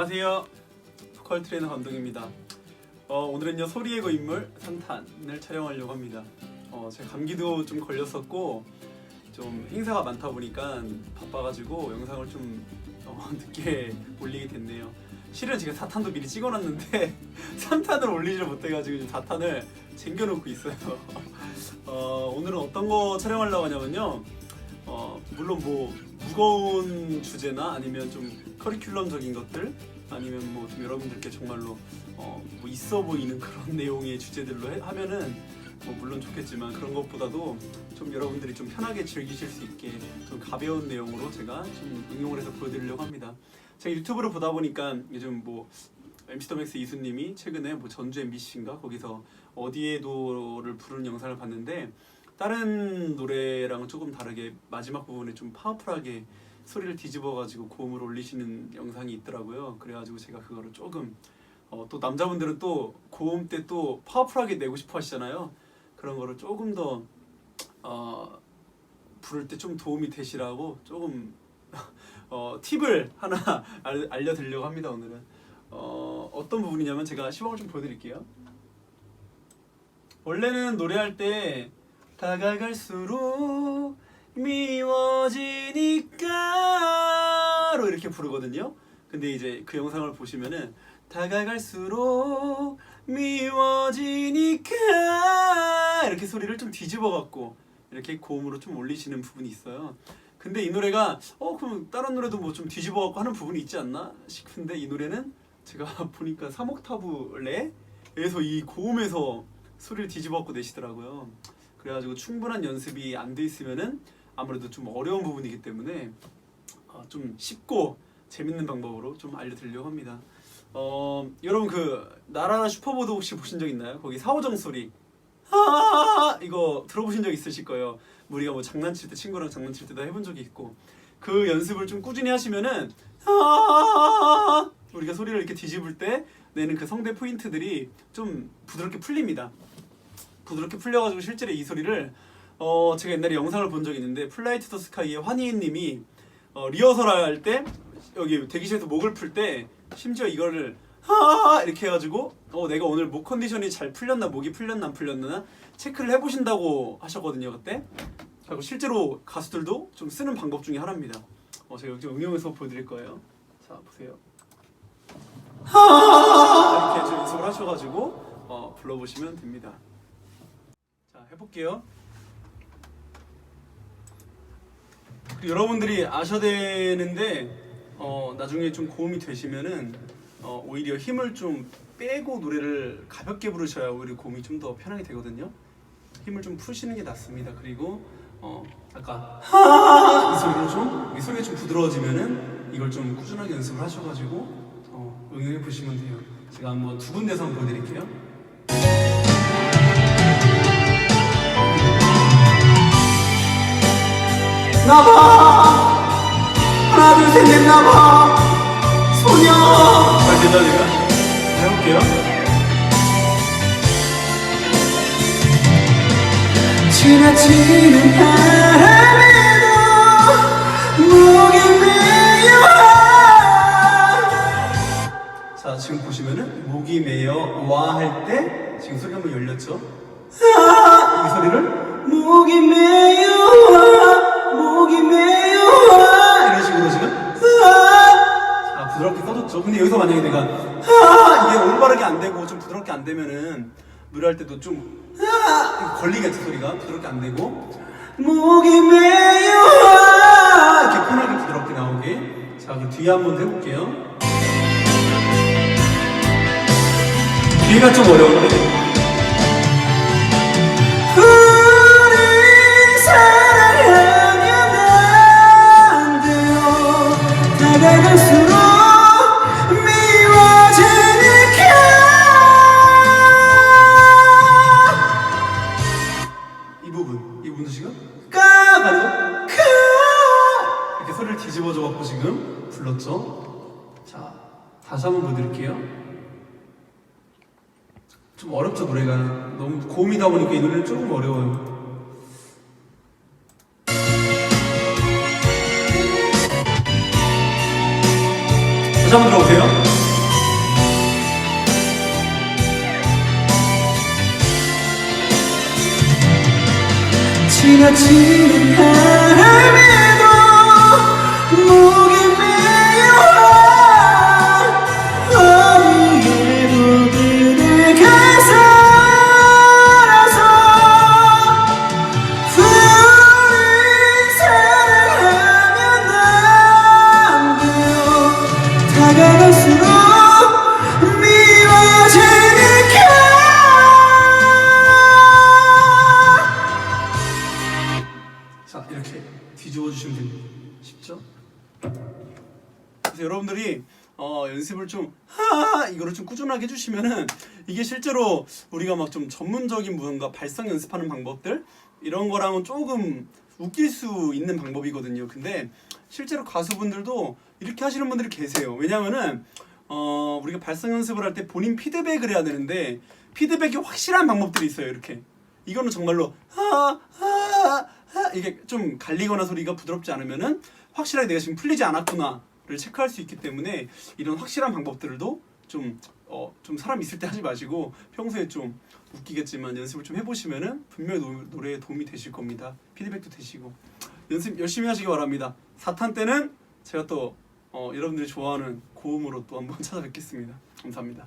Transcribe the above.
안녕하세요. 보컬 트레이너 감독입니다. 어, 오늘은요 소리의 거 인물 3탄을 촬영하려고 합니다. 어, 제가 감기도 좀 걸렸었고 좀 행사가 많다 보니까 바빠가지고 영상을 좀 어, 늦게 올리게 됐네요. 실은 제가 4탄도 미리 찍어놨는데 3탄을 올리지를 못해가지고 지금 4탄을 쟁겨놓고 있어요. 어, 오늘은 어떤 거 촬영하려고 하냐면요. 어, 물론 뭐 무거운 주제나 아니면 좀 커리큘럼적인 것들 아니면 뭐좀 여러분들께 정말로 어, 뭐 있어 보이는 그런 내용의 주제들로 해- 하면은 뭐 물론 좋겠지만 그런 것보다도 좀 여러분들이 좀 편하게 즐기실 수 있게 좀 가벼운 내용으로 제가 좀 응용을 해서 보여드리려고 합니다. 제가 유튜브를 보다 보니까 요즘 뭐 MC 더맥스 이수님이 최근에 뭐 전주 MBC인가 거기서 어디에도를 부르는 영상을 봤는데 다른 노래랑은 조금 다르게 마지막 부분에 좀 파워풀하게 소리를 뒤집어가지고 고음을 올리시는 영상이 있더라고요. 그래가지고 제가 그거를 조금 어, 또 남자분들은 또 고음 때 또 파워풀하게 내고 싶어 하시잖아요. 그런 거를 조금 더 어, 부를 때 좀 도움이 되시라고 조금 어, 팁을 하나 알, 알려드리려고 합니다 오늘은 어, 어떤 부분이냐면 제가 시범을 좀 보여드릴게요. 원래는 노래할 때 다가갈수록 미워지니까로 이렇게 부르거든요. 근데 이제 그 영상을 보시면은 다가갈수록 미워지니까 이렇게 소리를 좀 뒤집어 갖고 이렇게 고음으로 좀 올리시는 부분이 있어요. 근데 이 노래가 어 그럼 다른 노래도 뭐 좀 뒤집어 갖고 하는 부분이 있지 않나 싶은데 이 노래는 제가 보니까 3옥타브 레에서 이 고음에서 소리를 뒤집어 갖고 내시더라고요. 그래가지고 충분한 연습이 안 돼 있으면은 아무래도 좀 어려운 부분이기 때문에 어, 좀 쉽고 재밌는 방법으로 좀 알려드리려고 합니다. 어, 여러분 그 나라라 슈퍼보드 혹시 보신 적 있나요? 거기 사오정 소리 아 이거 들어보신 적 있으실 거예요. 우리가 뭐 장난칠 때 친구랑 장난칠 때도 해본 적이 있고 그 연습을 좀 꾸준히 하시면은 아 우리가 소리를 이렇게 뒤집을 때 내는 그 성대 포인트들이 좀 부드럽게 풀립니다. 부드럽게 풀려가지고 실제로 이 소리를 어 제가 옛날에 영상을 본 적이 있는데 플라이 투더 스카이의 환희님이 어, 리허설 할 때 여기 대기실에서 목을 풀 때 심지어 이거를 하 이렇게 해가지고 어 내가 오늘 목 컨디션이 잘 풀렸나 목이 풀렸나 안 풀렸나 체크를 해보신다고 하셨거든요 그때. 그리고 실제로 가수들도 좀 쓰는 방법 중에 하나입니다. 어 제가 여기 좀 응용해서 보여드릴 거예요. 자 보세요. 하 이렇게 좀 연습을 하셔가지고 어 불러보시면 됩니다. 자 해볼게요 여러분들이 아셔야 되는데 어, 나중에 좀 고음이 되시면은 어, 오히려 힘을 좀 빼고 노래를 가볍게 부르셔야 오히려 고음이 좀 더 편하게 되거든요. 힘을 좀 푸시는 게 낫습니다. 그리고 어, 아까 하이 소리로 좀이 소리가 좀 부드러워지면은 이걸 좀 꾸준하게 연습을 하셔가지고 어, 응용해 보시면 돼요. 제가 한번 두 군데서 한번 보여드릴게요. 나봐. 하나 둘 셋 넷 나봐. 소녀. 잘 제가 해볼게요. 지나치는 바람에도 목이 메여 자 지금 보시면은 목이 메여 와 할 때 지금 소리 한번 열렸죠 노래할 때도 좀 아, 걸리겠죠 소리가? 부드럽게 안 되고? 목이 와! 이렇게 편하게 부드럽게 나오게. 자 그럼 뒤에 한번 해볼게요. 뒤가 좀 어려운데. 우리 사랑하면 안 돼요. 다가갈수록 넘어져 갖고 지금 불렀죠. 자, 다시 한번 보여드릴게요. 좀 어렵죠, 노래가. 너무 고음이다 보니까 이 노래는 조금 어려워요. 다시 한번 들어보세요. 지나치는 하 연습을 좀 하하 이거를 좀 꾸준하게 해주시면은 이게 실제로 우리가 막 좀 전문적인 무언가 발성 연습하는 방법들 이런 거랑은 조금 웃길 수 있는 방법이거든요. 근데 실제로 가수분들도 이렇게 하시는 분들이 계세요. 왜냐면은 어, 우리가 발성 연습을 할 때 본인 피드백을 해야 되는데 피드백이 확실한 방법들이 있어요. 이렇게 이거는 정말로 하하하 이게 좀 갈리거나 소리가 부드럽지 않으면은 확실하게 내가 지금 풀리지 않았구나를 체크할 수 있기 때문에 이런 확실한 방법들도 좀 어, 좀 사람 있을 때 하지 마시고 평소에 좀 웃기겠지만 연습을 좀 해보시면은 분명히 노, 노래에 도움이 되실 겁니다. 피드백도 되시고 연습 열심히 하시기 바랍니다. 4탄 때는 제가 또 어, 여러분들이 좋아하는 고음으로 또 한번 찾아뵙겠습니다. 감사합니다.